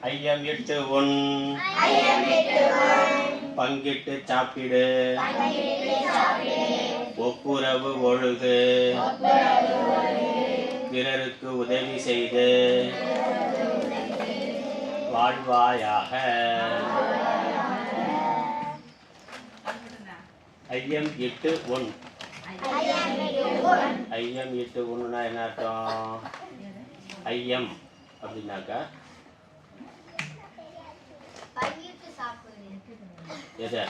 ஐயம் எட்டு ஒன். பங்கிட்டு சாப்பிடு. ஒப்புரவு ஒழுகு. பிறருக்கு உதவி செய்து. வாழ்வாயாக. ஐயம் எட்டு ஒன். ஐயம் எட்டு ஒன்றுனா என்ன அர்த்தம்? ஐயம் அப்படின்னாக்கா பங்கிட்டு சாப்பிடு எதை?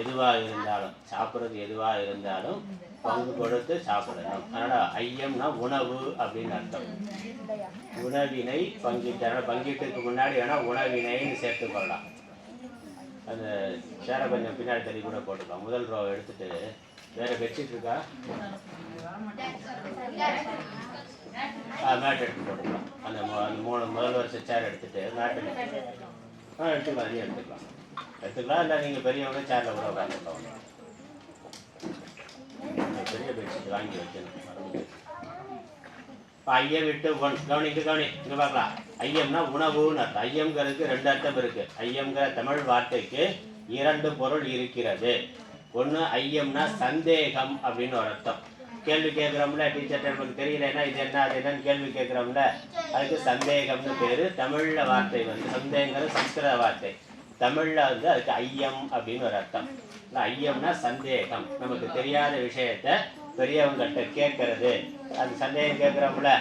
எதுவாக இருந்தாலும் சாப்பிட்றது எதுவாக இருந்தாலும் பங்கு கொடுத்து சாப்பிடணும். அதனால் ஐயம்னா உணவு அப்படின்னு அர்த்தம். உணவினை பங்கிட்டு அதனால் பங்கீட்டுக்கு முன்னாடி வேணால் உணவினைன்னு சேர்த்து கொள்ளலாம். அந்த சேரை கொஞ்சம் பின்னாடி தள்ளி கூட போட்டுக்கலாம். முதல் ரோ எடுத்துட்டு வேற பெட்ஷீட் இருக்கா? மேட் எடுத்து போட்டுக்கலாம் அந்த அந்த மூணு முதல் வருஷ சேர் எடுத்துட்டு மேட் ஆ எடுத்துக்கலாம் அதையும் எடுத்துக்கலாம். எடுத்துக்கலாம் இல்லை நீங்கள் பெரியவங்க சேரில் கூட உட்காந்துக்கலாம் பெரிய பெட்ஷீட் வாங்கி வைக்கணும். ஐயம் விட்டு ஒன் கவனி இங்கே கவனி இங்கே பார்க்கலாம். ஐயம்னா உணவுன்னு அர்த்தம். ஐயம்ங்கிறதுக்கு ரெண்டு அர்த்தம் இருக்கு. ஐயம்ங்கிற தமிழ் வார்த்தைக்கு இரண்டு பொருள் இருக்கிறது. ஒன்று ஐயம்னா சந்தேகம் அப்படின்னு ஒரு அர்த்தம். கேள்வி கேட்குறோம்ல டீச்சர்கிட்ட நமக்கு தெரியலன்னா இது என்ன அது என்னன்னு கேள்வி கேட்குறோம்ல அதுக்கு சந்தேகம்னு பேர். தமிழில் வார்த்தை வந்து சந்தேகங்கிறது சம்ஸ்கிருத வார்த்தை. தமிழில் வந்து அதுக்கு ஐயம் அப்படின்னு ஒரு அர்த்தம். ஐயம்னா சந்தேகம். நமக்கு தெரியாத விஷயத்த பெரியவங்கள்ட்ட கேட்கறது. அந்த சந்தேகம் கேட்குறோம்ல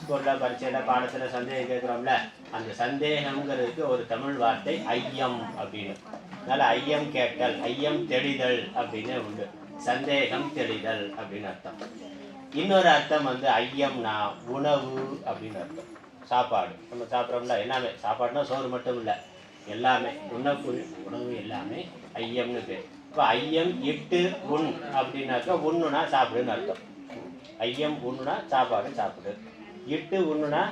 ஸ்கூலில் பரீட்சையில் பாடத்தில் சந்தேகம் கேட்குறோம்ல அந்த சந்தேகங்கிறதுக்கு ஒரு தமிழ் வார்த்தை ஐயம் அப்படின்னு. அதனால் ஐயம் கேட்டல் ஐயம் தெளிதல் அப்படின்னு உண்டு. சந்தேகம் தெளிதல் அப்படின்னு அர்த்தம். இன்னொரு அர்த்தம் வந்து ஐயம்னா உணவு அப்படின்னு அர்த்தம். சாப்பாடு. நம்ம சாப்பிட்றோம்ல எல்லாமே. சாப்பாடுனா சோறு மட்டும் இல்லை எல்லாமே. உணவு உணவு எல்லாமே ஐயம்னு பேர். இப்போ ஐயம் எட்டு உண் அப்படின்னாக்கா உண்ணுனா சாப்பிடுன்னு அர்த்தம். ஐயம் உண்ணுனா சாப்பாடு சாப்பிடு. எட்டு உண்ணுனா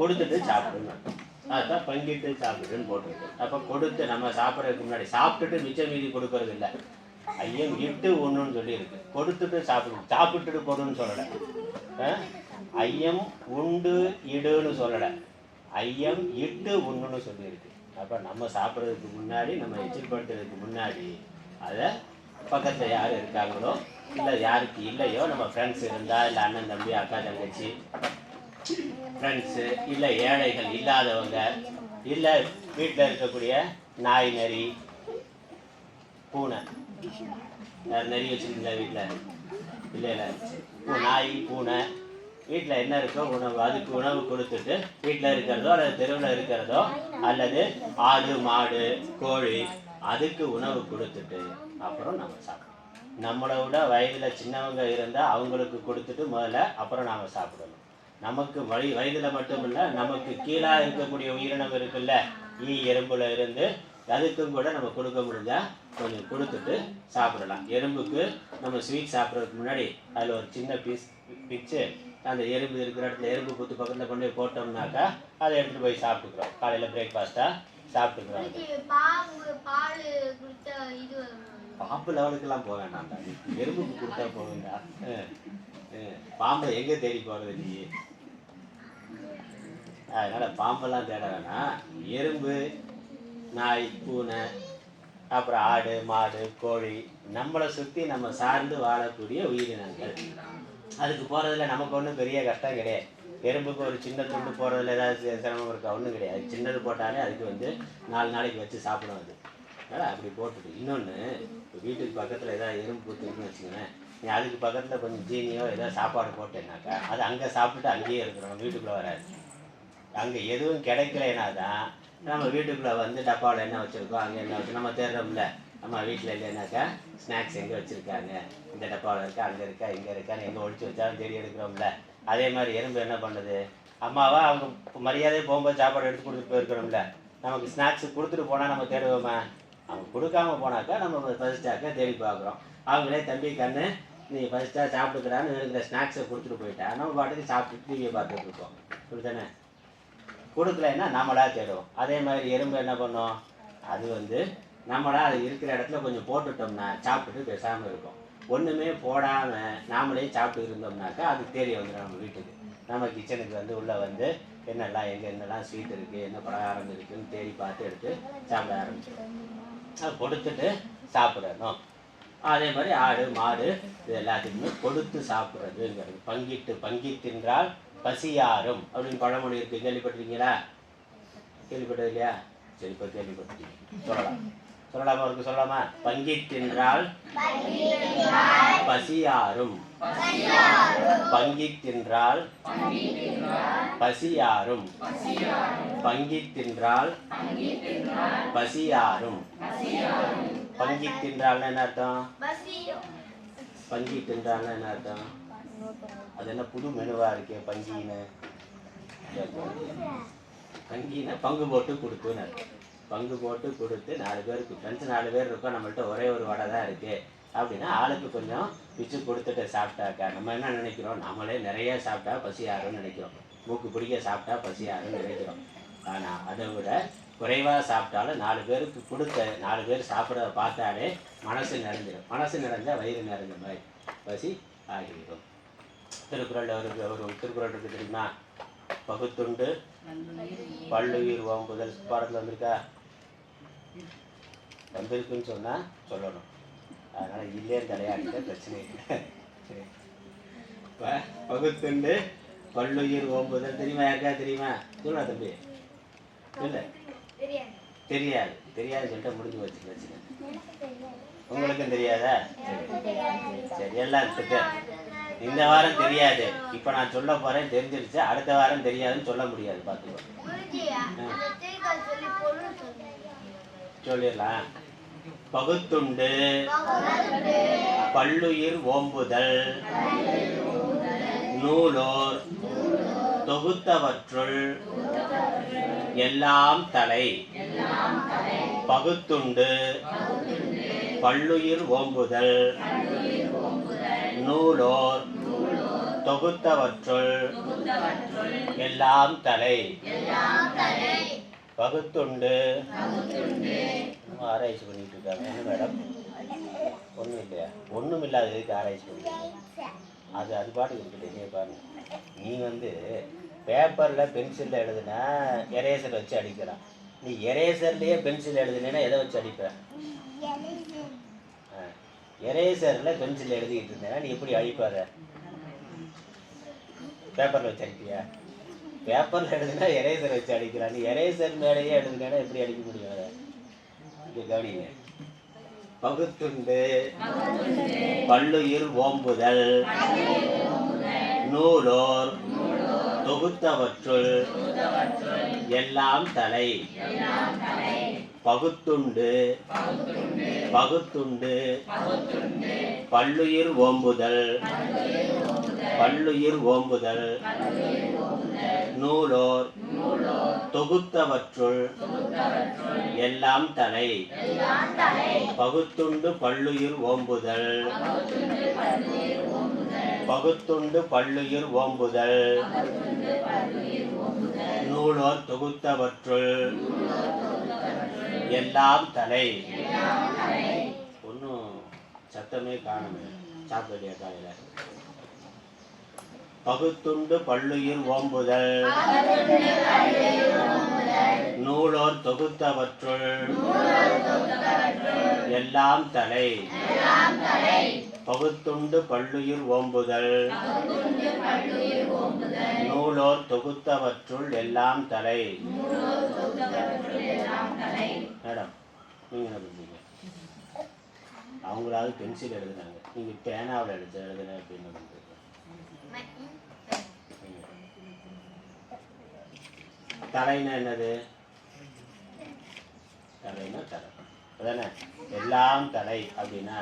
கொடுத்துட்டு சாப்பிடுன்னு அர்த்தம். அதுதான் பங்கிட்டு சாப்பிடுன்னு போட்டிருக்கு. அப்போ கொடுத்து நம்ம சாப்பிட்றதுக்கு முன்னாடி சாப்பிட்டுட்டு மிச்சம் மீதி கொடுக்கறது இல்லை. ஐயம் இட்டு ஒன்றுன்னு சொல்லியிருக்கு. கொடுத்துட்டு சாப்பிடு சாப்பிட்டுட்டு கொடுன்னு சொல்லலை. ஐயம் உண்டு இடுன்னு சொல்லலை. ஐயம் இட்டு உண்ணுன்னு சொல்லியிருக்கு. அப்போ நம்ம சாப்பிட்றதுக்கு முன்னாடி நம்ம எச்சில்படுத்துறதுக்கு முன்னாடி அதை பக்கத்தில் யார் இருக்காங்களோ இல்லை யாருக்கு இல்லையோ நம்ம ஃப்ரெண்ட்ஸ் இருந்தால் இல்லை அண்ணன் தம்பி அக்கா தங்கச்சி ஃப்ரெண்ட்ஸு இல்லை ஏழைகள் இல்லாதவங்க இல்லை வீட்டில் இருக்கக்கூடிய நாய் நரி பூனை. யார் நிறைய வச்சுருக்கீங்களா வீட்டில் இல்லை இல்லை. நாய் பூனை வீட்டில் என்ன இருக்கோ உணவு அதுக்கு உணவு கொடுத்துட்டு வீட்டில் இருக்கிறதோ அல்லது தெருவில் இருக்கிறதோ அல்லது ஆடு மாடு கோழி அதுக்கு உணவு கொடுத்துட்டு அப்புறம் நம்ம சாப்பிடணும். நம்மளை விட வயதில் சின்னவங்க இருந்தால் அவங்களுக்கு கொடுத்துட்டு முதல்ல அப்புறம் நாம் சாப்பிடணும். நமக்கு வழி வயதில் மட்டும் இல்லை நமக்கு கீழாக இருக்கக்கூடிய உயிரினம் இருக்குல்ல ஈ எறும்புல இருந்து அதுக்கும் கூட நம்ம கொடுக்க முடிஞ்சா கொஞ்சம் கொடுத்துட்டு சாப்பிடலாம். எறும்புக்கு நம்ம ஸ்வீட் சாப்பிட்றதுக்கு முன்னாடி அதில் ஒரு சின்ன பீஸ் பிச்சு அந்த எறும்பு இருக்கிற இடத்துல எறும்பு குத்து பக்கத்தில் கொண்டு போய் போட்டோம்னாக்கா அதை எடுத்துகிட்டு போய் சாப்பிட்டுக்கிறோம். காலையில் பிரேக்ஃபாஸ்ட்டாக சாப்பிட்டுக்கிறோம் பாம்பு லெவலுக்கெல்லாம் போக வேண்டாம்டா எறும்புக்கு கொடுத்தா அஹ். பாம்பை எங்கே தேடி போகிறது நீ? அதனால் பாம்பெல்லாம் தேட வேணாம். எறும்பு நாய் பூனை அப்புறம் ஆடு மாடு கோழி நம்மளை சுற்றி நம்ம சார்ந்து வாழக்கூடிய உயிரினங்கள். அதுக்கு போகிறதுல நமக்கு ஒன்றும் பெரிய கஷ்டம் கிடையாது. எறும்புக்கு ஒரு சின்ன துண்டு போடுறதுல ஏதாவது சிரமம் இருக்கா? ஒன்றும் கிடையாது. சின்னது போட்டாலே அதுக்கு வந்து நாலு நாளைக்கு வச்சு சாப்பிடும் அது. அதனால் அப்படி போட்டுட்டு. இன்னொன்று வீட்டுக்கு பக்கத்தில் ஏதாவது எறும்பு குத்துருக்குன்னு வச்சுக்கோங்களேன். நீ அதுக்கு பக்கத்தில் கொஞ்சம் ஜீனியோ ஏதாவது சாப்பாடு போட்டேன்னாக்கா அது அங்கே சாப்பிட்டுட்டு அங்கேயே இருக்கிறோம் வீட்டுக்குள்ளே வராது. அங்கே எதுவும் கிடைக்கலைன்னா தான் நம்ம வீட்டுக்குள்ளே வந்து டப்பாவில் என்ன வச்சுருக்கோம். அங்கே என்ன வச்சு நம்ம தேடுறோம்ல. நம்ம வீட்டில் இல்லைனாக்கா ஸ்நாக்ஸ் எங்கே வச்சுருக்காங்க? இந்த டப்பாவில் இருக்கா அங்கே இருக்கா இங்கே இருக்கான்னு எங்கே ஒழிச்சு வச்சாலும் தேடி எடுக்கிறோம்ல. அதே மாதிரி எறும்பு என்ன பண்ணுது? அம்மாவா அவங்க மரியாதையை போகும்போது சாப்பாடு எடுத்து கொடுத்துட்டு போயிருக்கிறோம்ல. நமக்கு ஸ்நாக்ஸ் கொடுத்துட்டு போனால் நம்ம தேடுவோமா? அவங்க கொடுக்காம போனாக்கா நம்ம ஃபஸ்ட்டாக்கா தேடி பார்க்குறோம். அவங்களே தம்பி கண்ணு நீ ஃபஸ்ட்டாக சாப்பிட்டுக்கிறான்னு இருக்கிற ஸ்நாக்ஸை கொடுத்துட்டு போயிட்டா நம்ம பாட்டுக்கு சாப்பிட்டு டிவியை பார்த்துட்டு இருக்கோம். இப்படித்தானே கொடுக்கலைன்னா நம்மளா தேடுவோம். அதே மாதிரி எறும்பு என்ன பண்ணும்? அது வந்து நம்மளா அது இருக்கிற இடத்துல கொஞ்சம் போட்டுட்டோம்னா சாப்பிட்டுட்டு பேசாமல் இருக்கும். ஒன்றுமே போடாமல் நாமளே சாப்பிட்டு இருந்தோம்னாக்கா அது தேடி வந்துடும் நம்ம வீட்டுக்கு. நம்ம கிச்சனுக்கு வந்து உள்ளே வந்து என்னெல்லாம் எங்கே என்னெல்லாம் ஸ்வீட் இருக்குது என்ன பலகாரம் இருக்குதுன்னு தேடி பார்த்து எடுத்து சாப்பிட ஆரம்பிச்சிடும் அது கொடுத்துட்டு சாப்பிடணும். அதே மாதிரி ஆடு மாடு இது எல்லாத்துக்குமே கொடுத்து சாப்பிட்றதுங்கிறது. பங்கிட்டு பங்கித்தின்றால் பசியாரும். அப்படின்னு பழமொழி இருக்கு. கேள்விப்பட்டிருக்கீங்களா? கேள்விப்பட்டது இல்லையா சரி இப்போ கேள்விப்பட்டிருக்கீங்க. சொல்லலாம். சொல்லலாமா இருக்கு சொல்லலாமா? பங்கித்தின்றால் பசியாரும். பங்கித்தின்றால் பசியாரும். பங்கித்தின்றால் பசியாரும். பங்கி என்ன அர்த்தம்? பசியும் என்ன அர்த்தம்? அது என்ன புது மெனுவா இருக்கு பங்கின்னு? பங்கின்னா பங்கு போட்டு கொடுத்துன்னு பங்கு போட்டு கொடுத்து நாலு பேருக்கு ஃப்ரெண்ட்ஸ் நாலு பேர் இருக்கோம் நம்மள்ட்ட ஒரே ஒரு வடை தான் இருக்கு. அப்படின்னா ஆளுக்கு கொஞ்சம் பிச்சு கொடுத்துட்டு சாப்பிட்டாக்கா நம்ம என்ன நினைக்கிறோம்? நம்மளே நிறைய சாப்பிட்டா பசி ஆறும்னு நினைக்கிறோம். மூக்கு பிடிக்க சாப்பிட்டா பசி ஆறும்னு நினைக்கிறோம். ஆனால் அதை விட குறைவாக சாப்பிட்டாலும் நாலு பேருக்கு கொடுத்த நாலு பேர் சாப்பிட்றத பார்த்தாலே மனசு நிறைஞ்சிடும் மனசு நிறைஞ்சால் வயிறு நிறைஞ்ச மாதிரி பசி ஆகிவிடும். திருக்குறள் ஒரு ஒரு திருக்குறள் இருக்கு தெரியுமா? பகுத்துண்டு. பல்லுயிர் ஓம்புதல் பாடத்தில் வந்திருக்கா? வந்திருக்குன்னு சொன்னால் சொல்லணும். அதனால் இல்லையே தலையாடிட்ட பிரச்சனை இல்லை. பகுத்துண்டு பல்லுயிர் ஓம்புதல் தெரியுமா? யாருக்கா தெரியுமா? சொல்லுவா தம்பி. இல்லை தெரியாது. தெரியாது தெரியாது சொல்லிட்டு முடிஞ்சு வச்சு பிரச்சனை. உங்களுக்கும் தெரியாதா? சரி. எல்லாம். இந்த வாரம் தெரியாது. இப்போ நான் சொல்ல போறேன் தெரிஞ்சிருச்சு. அடுத்த வாரம் தெரியாதுன்னு சொல்ல முடியாது பார்த்துக்கோ. சொல்லிடலாம். பகுத்துண்டு. பல்லுயிர் ஓம்புதல். நூலோர். தொகுத்தவற்றுள். எல்லாம் தலை. பகுத்துண்டு. பல்லுயிர் ஓம்புதல். நூலோர் தொகுத்தவற்றுள் எல்லாம் தலை. பகுத்துண்டு ஆராய்ச்சி பண்ணிட்டு இருக்காங்க. மேடம்? ஒன்றும் இல்லையா? ஒன்றும் இல்லாத எதுக்கு ஆராய்ச்சி பண்ணிட்டு அது அது பாட்டுக்கு இருக்குது நீ பாருங்க. நீ வந்து பேப்பரில் பென்சிலில் எழுதுனா எரேசர் வச்சு அடிக்கிறான் நீ எரேசர்லேயே பென்சில் எழுதுனேன்னா எதை வச்சு அடிப்ப? எரேசரில் பென்சில் எழுதிக்கிட்டு இருந்தேன்னா நீ எப்படி அழிப்பாத பேப்பரில் வச்சு அடிப்பியா? பேப்பரில் எழுதுனா எரேசர் வச்சு அடிக்கிறான் நீ எரேசர் மேலேயே எழுதுனா எப்படி அடிக்க முடியும் அதை? இங்கே கவனிங்க. பகுத்துண்டு. பல்லுயிர் ஓம்புதல். நூலோர். தொகுத்தவற்றுள். எல்லாம் தலை. பகுத்துண்டு. பகுத்துண்டு. பல்லுயிர் ஓம்புதல். பல்லுயிர் ஓம்புதல். நூலோர். தொகுத்தவற்றுள். எல்லாம் தலை பகுத்துண்டு பல்லுயிர் ஓம்புதல். பகுத்துண்டு பல்லுயிர் ஓம்புதல். நூலோர் தொகுத்தவற்றுள். எல்லாம் தலை. ஒன்றும் சத்தமே காணுமே சாப்பிடலையா காலையில்? பகுத்துண்டு பல்லுயிர் ஓம்புதல். நூலோர் தொகுத்தவற்றுள். எல்லாம் தலை. பகுத்துண்டு பல்லுயிர் ஓம்புதல். தொகுத்தவற்றுள் எல்லாம் தலை. மேடம் நீங்க என்ன பண்றீங்க அவங்களாவது பென்சில் எழுதுனாங்க. நீங்க பேனாவில் எழுத எழுதுன அப்படின்னு தலைன்னா என்னது? தலைன்னா தலை. அதானே? எல்லாம் தலை அப்படின்னா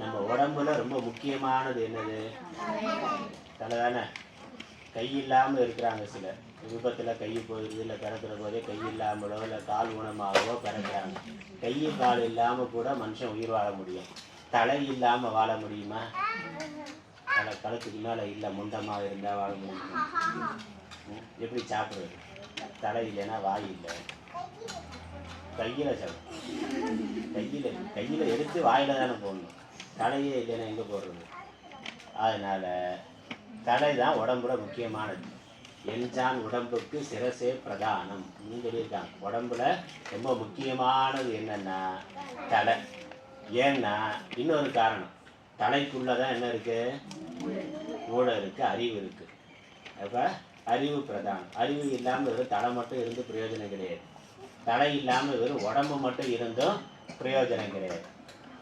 நம்ம உடம்புல ரொம்ப முக்கியமானது என்னது? தலை தானே? கை இல்லாமல் இருக்கிறாங்க சிலர் விபத்தில் கை போயிடுது இல்லை பிறக்கிற போதே கை இல்லாமலோ இல்லை கால் ஊனமாகவோ பிறக்கிறாங்க. கை கால் இல்லாமல் கூட மனுஷன் உயிர் வாழ முடியும். தலை இல்லாமல் வாழ முடியுமா? தலை கழுத்துக்கு மேலே இல்லை முண்டமாக இருந்தால் வாழ முடியுமா? எப்படி சாப்பிடுறது? தலை இல்லைன்னா வாய் இல்லை. கையில் சாப்பிடும் கையில் கையில் எடுத்து வாயில் தானே போடணும். தலையே இல்லைன்னா எங்கே போடுறது? அதனால் தலை தான் உடம்புல முக்கியமானது. என்றான் உடம்புக்கு சிரசே பிரதானம். சொல்லியிருக்காங்க. உடம்புல ரொம்ப முக்கியமானது என்னன்னா தலை. ஏன்னா இன்னொரு காரணம். தலைக்குள்ளே தான் என்ன இருக்குது மூளை இருக்குது அறிவு இருக்குது அப்போ அறிவு பிரதானம். அறிவு இல்லாமல் வெறும் தலை மட்டும் இருந்து பிரயோஜனம் கிடையாது. தலை இல்லாமல் வெறும் உடம்பு மட்டும் இருந்தும் பிரயோஜனம் கிடையாது.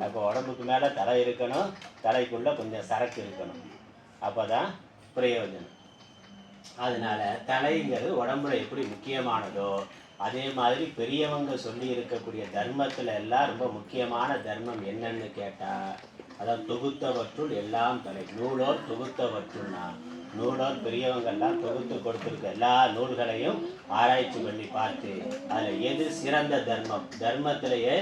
அப்போ உடம்புக்கு மேலே தலை இருக்கணும். தலைக்குள்ளே கொஞ்சம் சரக்கு இருக்கணும். அப்போ தான் பிரயோஜனம். அதனால தலைங்கிறது உடம்புல எப்படி முக்கியமானதோ அதே மாதிரி பெரியவங்க சொல்லி இருக்கக்கூடிய தர்மத்துல எல்லாம் ரொம்ப முக்கியமான தர்மம் என்னன்னு கேட்டா அதான் தொகுத்தவற்றுள் எல்லாம் தலை. நூலோர் தொகுத்தவற்றுள்னா நூலோர் பெரியவங்க எல்லாம் தொகுத்து கொடுத்துருக்க எல்லா நூல்களையும் ஆராய்ச்சி பண்ணி பார்த்து அதுல எது சிறந்த தர்மம்? தர்மத்திலேயே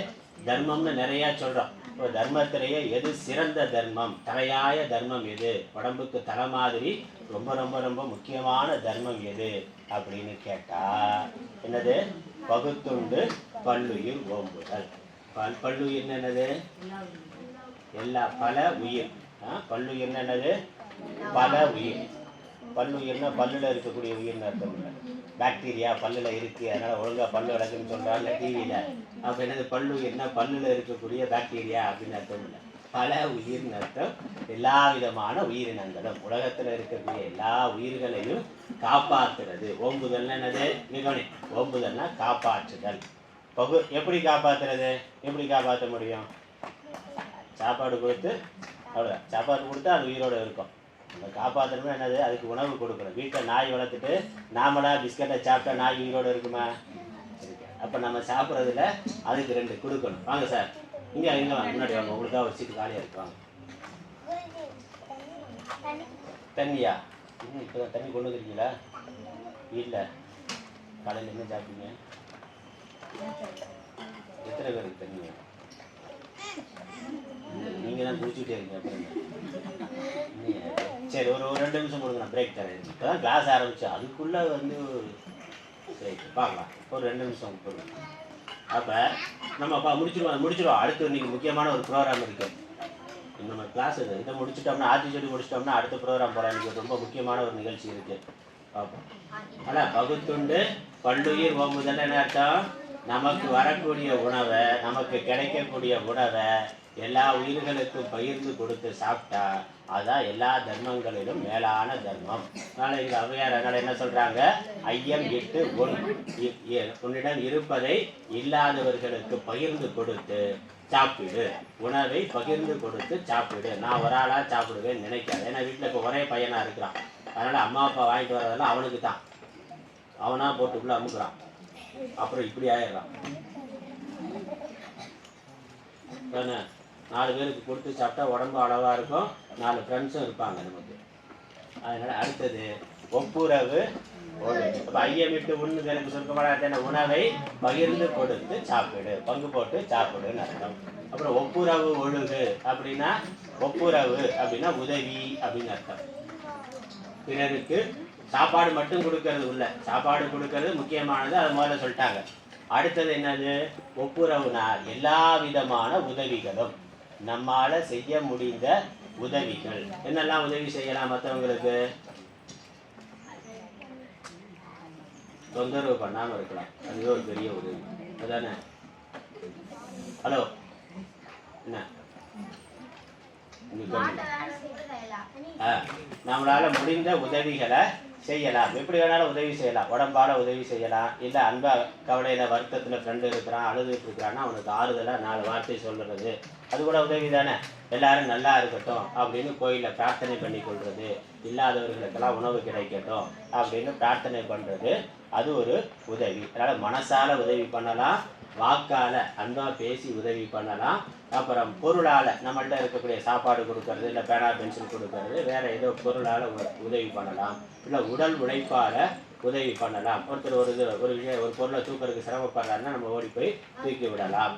தர்மம்னு நிறைய சொல்றோம். இப்போ தர்மத்திலேயே எது சிறந்த தர்மம்? தலையாய தர்மம் எது? உடம்புக்கு தலை மாதிரி ரொம்ப ரொம்ப ரொம்ப முக்கியமான தர்மம் எது? அப்படின்னு கேட்டா என்னது? பகுத்துண்டு பல்லுயிர் ஓம்புதல். பல் பல்லுயிர் என்னது? எல்லா பல உயிர். ஆ, பல்லுயிர் என்னது? பல உயிர். பல்லுயிர்னா பல்லுல இருக்கக்கூடிய உயிர்னு அர்த்தம் இல்லை. பாக்டீரியா பல்லுல இருக்கு அதனால ஒழுங்கா பல்லு விளக்குன்னு சொல்றாங்க டிவியில அப்ப என்னது பல்லு என்ன பல்லுல இருக்கக்கூடிய பாக்டீரியா அப்படின்னு அர்த்தம் இல்லை. பல உயிர்னு அர்த்தம் எல்லா விதமான உயிரினங்களும் உலகத்துல இருக்கக்கூடிய எல்லா உயிர்களையும் காப்பாத்துறது. ஓம்புதல்னா என்னது? மிகவனி. ஓம்புதல்னா காப்பாற்றுதல். பகு எப்படி காப்பாத்துறது? எப்படி காப்பாற்ற முடியும்? சாப்பாடு கொடுத்து அவ்வளோதான் சாப்பாடு கொடுத்தா அது உயிரோட இருக்கும். நம்ம காப்பாற்றணுமே என்னது? அதுக்கு உணவு கொடுக்கணும். வீட்டில் நாய் வளர்த்துட்டு நாமளா பிஸ்கட்டை சாப்பிட்டா நாய் உயிரோடு இருக்குமா? அப்போ நம்ம சாப்பிட்றதுல அதுக்கு ரெண்டு கொடுக்கணும். வாங்க சார். இங்கே இங்கே வாங்க. முன்னாடி வாங்க. உங்களுக்காக ஒரு சீட்டு காலியாக இருக்கு. வாங்க. தண்ணியா? இன்னும் இப்போ தண்ணி கொண்டு வந்துருக்கீங்களா? வீட்டில் காலையில் என்ன சாப்பிட்டீங்க? எத்தனை பேருக்கு தண்ணி நீங்கள் தான் குடிச்சுட்டே இருக்கீங்க அப்புறம். சரி ஒரு ஒரு ரெண்டு நிமிஷம் கொடுங்க. நான் பிரேக் தரேன் இப்போ தான் கிளாஸ் ஆரம்பிச்சேன் அதுக்குள்ளே வந்து சரி பார்க்கலாம். ஒரு ரெண்டு நிமிஷம் கொடுங்க. அப்போ நம்ம அப்பா முடிச்சிருவோம் முடிச்சிருவோம். அடுத்து இன்னைக்கு முக்கியமான ஒரு ப்ரோக்ராம் இருக்குது நம்ம கிளாஸ் இதை. முடிச்சிட்டோம்னா ஆட்சி சொல்லி முடிச்சிட்டோம்னா அடுத்த ப்ரோக்ராம் போகிறோம் இன்னைக்கு ரொம்ப முக்கியமான ஒரு நிகழ்ச்சி இருக்குது பார்ப்போம். பகுத்துண்டு பல்லுயிர் ஓம்புதல் என்ன அர்த்தம்? நமக்கு வரக்கூடிய உணவை நமக்கு கிடைக்கக்கூடிய உணவை எல்லா உயிர்களுக்கும் பகிர்ந்து கொடுத்து சாப்பிட்டா அதான் எல்லா தர்மங்களிலும் மேலான தர்மம். அதனால இங்க ஔவையார் என்ன சொல்றாங்க? ஐயம் இட்டு ஒன் உன்னிடம் இருப்பதை இல்லாதவர்களுக்கு பகிர்ந்து கொடுத்து சாப்பிடு. உணவை பகிர்ந்து கொடுத்து சாப்பிடு. நான் ஒரு ஆளா சாப்பிடுவேன்னு நினைக்காது. ஏன்னா வீட்டில் இப்போ ஒரே பையனா இருக்கிறான். அதனால் அம்மா அப்பா வாங்கிட்டு வரதெல்லாம் அவனுக்கு தான் அவனாக போட்டுக்குள்ளே அமுக்குறான். அப்புறம் இப்படி ஆயிடுறான். தானே நாலு பேருக்கு கொடுத்து சாப்பிட்டா உடம்பு அளவாக இருக்கும். நாலு ஃப்ரெண்ட்ஸும் இருப்பாங்க நமக்கு. அதனால் அடுத்தது ஒப்புரவு ஒழுங்கு. அப்ப ஐயமிட்டு உண்ணுதலுக்கு சுருக்கமான உணவை பகிர்ந்து கொடுத்து சாப்பிடு. பங்கு போட்டு சாப்பிடுன்னு அர்த்தம். அப்புறம் ஒப்புரவு ஒழுகு அப்படின்னா ஒப்புரவு அப்படின்னா உதவி அப்படின்னு அர்த்தம். பிறருக்கு சாப்பாடு மட்டும் கொடுக்கறது இல்ல. சாப்பாடு கொடுக்கறது முக்கியமானது அது முதல்ல சொல்லிட்டாங்க. அடுத்தது என்னது? ஒப்புரவுனா எல்லா விதமான உதவிகளும் நம்மால செய்ய முடிந்த உதவிகள். என்னெல்லாம் உதவி செய்யலாம் மற்றவங்களுக்கு தொந்தரவு பண்ணாம இருக்கலாம். அதுவே ஒரு பெரிய உதவி. அதானே? ஹலோ. என்ன இங்க கவனிங்க. மாட்டை வேலை செய்து செய்யலாம் ஆ, நம்மளால முடிந்த உதவிகளை செய்யலாம். எப்படி வேணாலும் உதவி செய்யலாம். உடம்பால உதவி செய்யலாம். இல்லை அன்பா கவலையில வருத்தத்துல ஃப்ரெண்டு இருக்கிறான் அழுதுட்டு இருக்கிறான்னா அவனுக்கு ஆறுதலா நாலு வார்த்தை சொல்றது. அது கூட உதவி தானே? எல்லாரும் நல்லா இருக்கட்டும் அப்படின்னு கோயில்ல பிரார்த்தனை பண்ணி கொள்றது. இல்லாதவர்களுக்கெல்லாம் உணவு கிடைக்கட்டும் அப்படின்னு பிரார்த்தனை பண்றது. அது ஒரு உதவி. அதனால மனசால உதவி பண்ணலாம். வாக்கால அன்பா பேசி உதவி பண்ணலாம் அப்புறம் பொருளால் நம்மள்ட்ட இருக்கக்கூடிய சாப்பாடு கொடுக்கறது இல்லை பேனா பென்சில் கொடுக்கறது வேற ஏதோ பொருளால் உ- உதவி பண்ணலாம். இல்லை உடல் உழைப்பால் உதவி பண்ணலாம். ஒருத்தர் ஒரு இது ஒரு விஷயம் ஒரு பொருளை தூக்கறதுக்கு சிரமப்படுறாருன்னா நம்ம ஓடி போய் தூக்கி விடலாம்.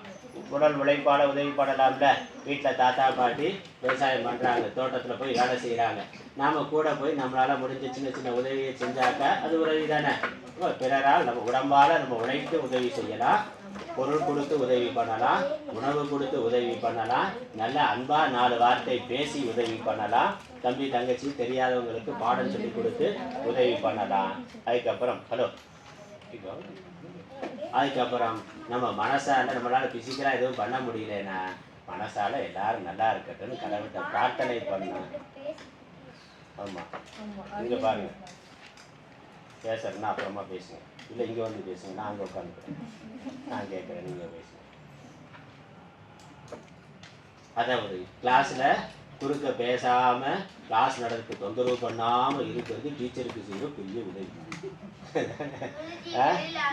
உடல் உழைப்பால் உதவி பண்ணலாம்ல. வீட்டில் தாத்தா பாட்டி விவசாயம் பண்ணுறாங்க தோட்டத்தில் போய் வேலை செய்கிறாங்க நாம் கூட போய் நம்மளால் முடிஞ்ச சின்ன சின்ன உதவியை செஞ்சாக்க அது உதவி தானே பிறரால் நம்ம உடம்பால் நம்ம உழைத்து உதவி செய்யலாம். பொருள் கொடுத்து உதவி பண்ணலாம் உணவு கொடுத்து உதவி பண்ணலாம் நல்ல அன்பா நாலு வார்த்தை பேசி உதவி பண்ணலாம் தம்பி தங்கச்சி தெரியாதவங்களுக்கு பாடம் சொல்லி கொடுத்து உதவி பண்ணலாம் அதுக்கப்புறம் ஹலோ அதுக்கப்புறம் நம்ம மனசால நம்மளால பிசிக்கலாக எதுவும் பண்ண முடியலன்னா மனசால எல்லாரும் நல்லா இருக்கட்டும்னு கடவுள்கிட்ட பிரார்த்தனை பண்ணணும் ஆமாம் இங்கே பாருங்க. பேசுறேன்னா அப்புறமா பேசுங்க இல்லை இங்கே வந்து பேசுங்க. நான் அங்கே உட்காந்துக்கிறேன் நான் கேட்குறேன் நீங்கள் பேசுங்க. அதாவது கிளாஸில் குறுக்க பேசாமல் கிளாஸ் நடத்துக்கு தொந்தரவு பண்ணாமல் இருக்கிறது டீச்சருக்கு செய்கிற பெரிய உதவி?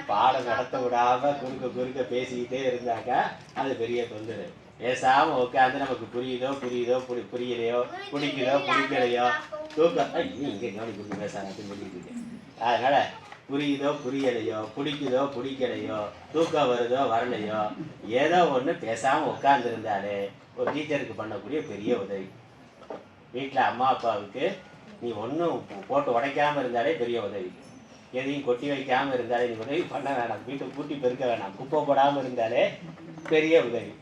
பாடம் நடத்த விடாம குறுக்க குறுக்க பேசிக்கிட்டே இருந்தாக்கா அது பெரிய தொந்தரவு. பேசாம உட்காந்து நமக்கு புரியுதோ புரியுதோ புரி புரியலையோ பிடிக்குதோ பிடிக்கலையோ தூக்கம். இங்கே கவனி கொடுத்து பேசாங்க சொல்லிட்டு இருக்கேன். அதனால புரியுதோ புரியலையோ பிடிக்குதோ பிடிக்கலையோ தூக்கம் வருதோ வரலையோ ஏதோ ஒன்று பேசாமல் உட்காந்துருந்தாலே ஒரு டீச்சருக்கு பண்ணக்கூடிய பெரிய உதவி. வீட்டில் அம்மா அப்பாவுக்கு நீ ஒன்றும் போட்டு உடைக்காமல் இருந்தாலே பெரிய உதவி. எதையும் கொட்டி வைக்காமல் இருந்தாலே நீ உதவி பண்ண வேணாம். வீட்டை கூட்டி பெருக்க வேணாம். குப்பை போடாமல் இருந்தாலே பெரிய உதவி.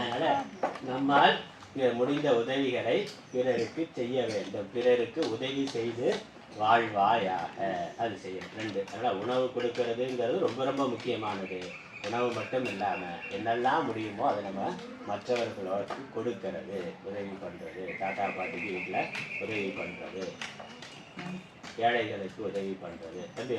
அதனால் நம்மால் முடிந்த உதவிகளை பிறருக்கு செய்ய வேண்டும். பிறருக்கு உதவி செய்து வாழ்வாயாக அது செய்யும். ரெண்டு அதனால் உணவு கொடுக்கறதுங்கிறது ரொம்ப ரொம்ப முக்கியமானது. உணவு மட்டும் இல்லாமல் என்னெல்லாம் முடியுமோ அதை நம்ம மற்றவர்களோடு கொடுக்கறது உதவி பண்ணுறது தாத்தா பாட்டிக்கு வீட்டில் உதவி பண்ணுறது ஏழைகளுக்கு உதவி பண்ணுறது அப்படி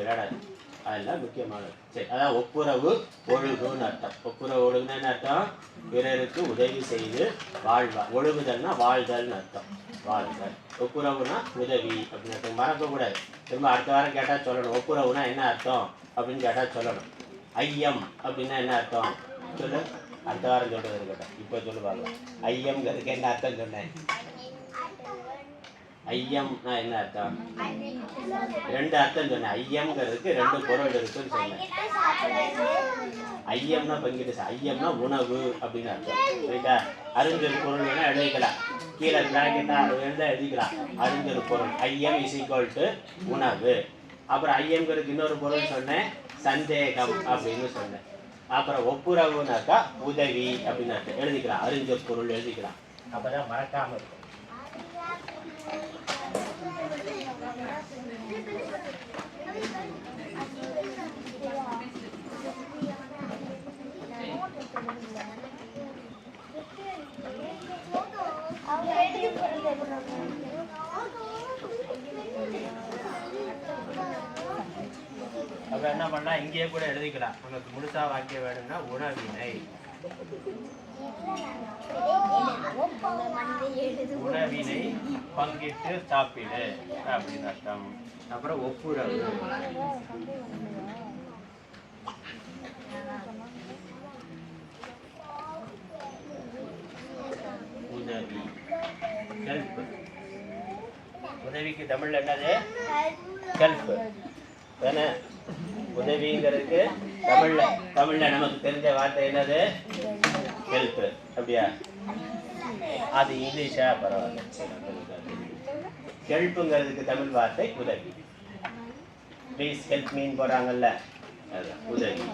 அதெல்லாம் முக்கியமானது. சரி அதான் ஒப்புரவு ஒழுகுன்னு அர்த்தம். ஒப்புரவு ஒழுகுன்னு என்ன அர்த்தம். பிறருக்கு உதவி செய்து வாழ்வா. ஒழுகுதல்னா வாழ்தல்னு அர்த்தம். வாழ்தல் ஒப்புரவுனா உதவி அப்படின்னு அர்த்தம். மறக்கக்கூடாது. திரும்ப அடுத்த வாரம் கேட்டால் சொல்லணும். ஒப்புரவுனா என்ன அர்த்தம் அப்படின்னு கேட்டால் சொல்லணும். ஐயம் அப்படின்னா என்ன அர்த்தம்? சொல்லு. அடுத்த வாரம் சொல்றது இருக்கட்டும். இப்போ சொல்லு பார்க்கலாம். ஐயம்ங்கிறதுக்கு என்ன அர்த்தம் சொன்னேன். ஐயம்னா என்ன அர்த்தம்? ரெண்டு அர்த்தம் சொன்னேன். ஐயம்ங்கிறதுக்கு ரெண்டு பொருள் இருக்குன்னு சொன்னேன். ஐயம்னா பங்கிட்டு ஐயம்னா உணவு அப்படின்னு அர்த்தம். ரைட்டா அறிஞர் பொருள் வேணா எழுதிக்கலாம். கீழே பிராக்கெட்டா எழுத எழுதிக்கலாம். அறிஞர் பொருள். ஐயம் இஸ் ஈக்குவல் டு உணவு. அப்புறம் ஐயம்ங்கிறதுக்கு இன்னொரு பொருள் சொன்னேன். சந்தேகம் அப்படின்னு சொன்னேன். அப்புறம் ஒப்புரவுனாக்கா உதவி அப்படின்னு அர்த்தம். எழுதிக்கலாம். அறிஞர் பொருள் எழுதிக்கலாம். அப்பதான் மறக்காம இருக்கும். அப்ப என்ன பண்ணலாம் இங்கேயே கூட எழுதிக்கலாம். உனக்கு முழுசா வாக்கியம் வேணும்னா உணவினை. உணவினை பங்கிட்டு சாப்பிடு அப்படின்னு அர்த்தம். அப்புறம் ஒப்புரவு உதவி ஹெல்ப் உதவிக்கு தமிழ்ல என்னது? ஹெல்ப் தானே உதவிங்கிறதுக்கு தமிழ்ல தமிழ்ல நமக்கு தெரிஞ்ச வார்த்தை என்னது? ஹெல்ப் அப்படியா? அது இங்கிலீஷா? பரவாயில்ல. ஹெல்ப்புங்கிறதுக்கு தமிழ் வார்த்தை உதவி. ப்ளீஸ் ஹெல்ப் மீன் போடுறாங்கல்ல. அதுதான் உதவி.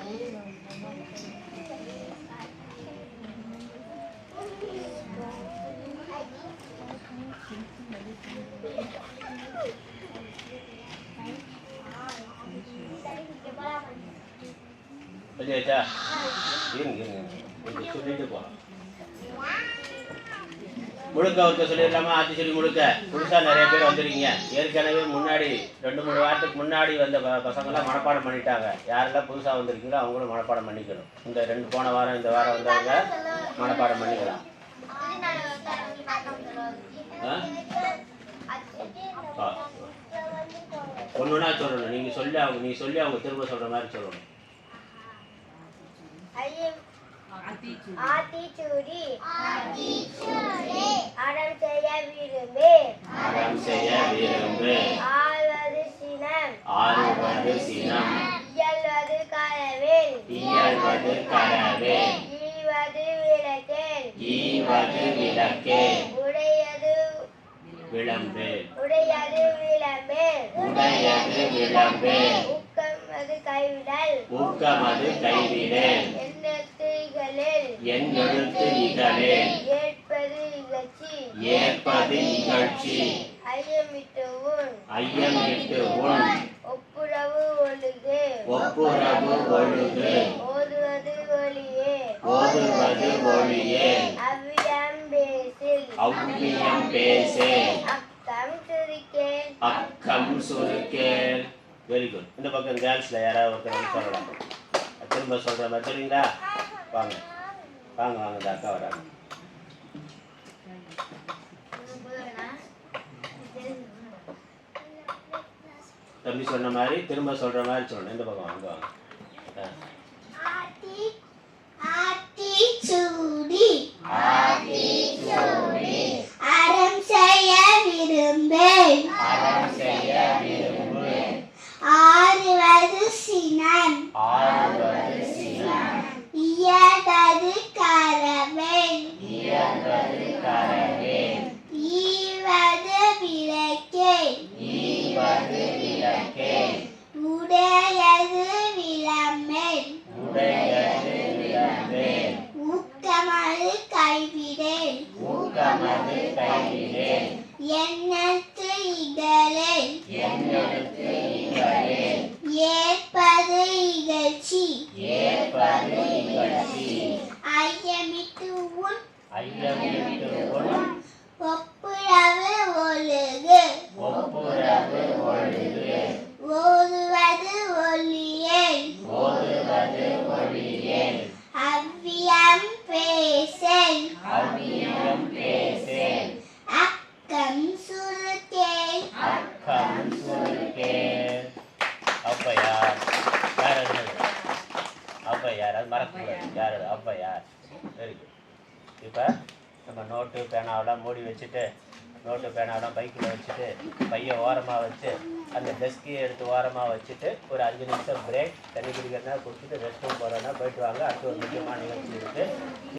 சொல்லியாச்சா இருங்க இருங்க சொல்லிட்டு போகலாம் முழுக்க ஒருக்க சொல்லிடலாமா ஆத்தி சொல்லி முழுக்க புதுசா நிறைய பேர் வந்திருக்கீங்க ஏற்கனவே முன்னாடி ரெண்டு மூணு வாரத்துக்கு முன்னாடி வந்த ப- பசங்கெல்லாம் மனப்பாடம் பண்ணிட்டாங்க யாரெல்லாம் புதுசா வந்திருக்கீங்களோ அவங்களும் மனப்பாடம் பண்ணிக்கணும் இந்த ரெண்டு போன வாரம் இந்த வாரம் வந்தவங்க மனப்பாடம் பண்ணிக்கலாம் ஆ? ஆ. சொல்லணும் நீங்க சொல்லி அவங்க நீ சொல்லி அவங்க திரும்ப சொல்ற மாதிரி சொல்லணும் ஆத்திச்சூடி அறம் எழுத்து இகழேன் ஏற்பது இகழ்ச்சி ஏற்பது இகழ்ச்சி ஐயமிட்டு உன் ஐயம் விட்டு உன் ஒப்புரவு ஒழுகு. ஒப்புரவு ஒழுகு. ஓதுவது ஒளியே. ஓதுவது ஒழியே அவ்வியம் பேசில். அவ்வியம் பேசே. அக்கம் துரிக்கே அக்கம் சுருக்கேல் வெரி குட் இந்த பக்கம் கேர்ள்ஸ்ல யாராவது ஒருத்தர் சொல்லலாம். திரும்ப சொல்ற மாதிரி சொல்றீங்களா? வாங்க. வாங்க வாங்க இந்த அக்கா வராங்க தம்பி சொன்ன மாதிரி திரும்ப சொல்ற மாதிரி சொல்லணும் இந்த பக்கம் வாங்க வாங்க அறம் செய்ய விரும்பேன் அறம் செய்ய விரும்பு ஐயமிட்டு உன் ஒப்புரவு ஒழுகு ஒப்புரவு ஒழுகு ஓதுவது ஒளியேன் ஓதுவது ஒழியேல் அவ்வியம் பேசேன் அவ்வியம் பேசேல் அக்கம் சுருக்கேன் அக்கம் சுருக்கேல் ஔவையார் யார் அது ஔவையார் அது மறக்கக்கூடாது யார் அது ஔவையார் வெரி குட் இப்போ நம்ம நோட்டு பேனாவெல்லாம் மூடி வச்சுட்டு நோட்டு பேனாலாம் பைக்கில் வச்சுட்டு பையை ஓரமாக வச்சு அந்த டெஸ்கையை எடுத்து ஓரமாக வச்சுட்டு ஒரு அஞ்சு நிமிஷம் பிரேக் தண்ணி குடிக்கிறதுனா குடிச்சிட்டு ரெஸ்ட் ரூம் போகிறோன்னா போயிட்டு வாங்க. அடுத்து ஒரு முக்கியமான நிகழ்ச்சி இருக்குது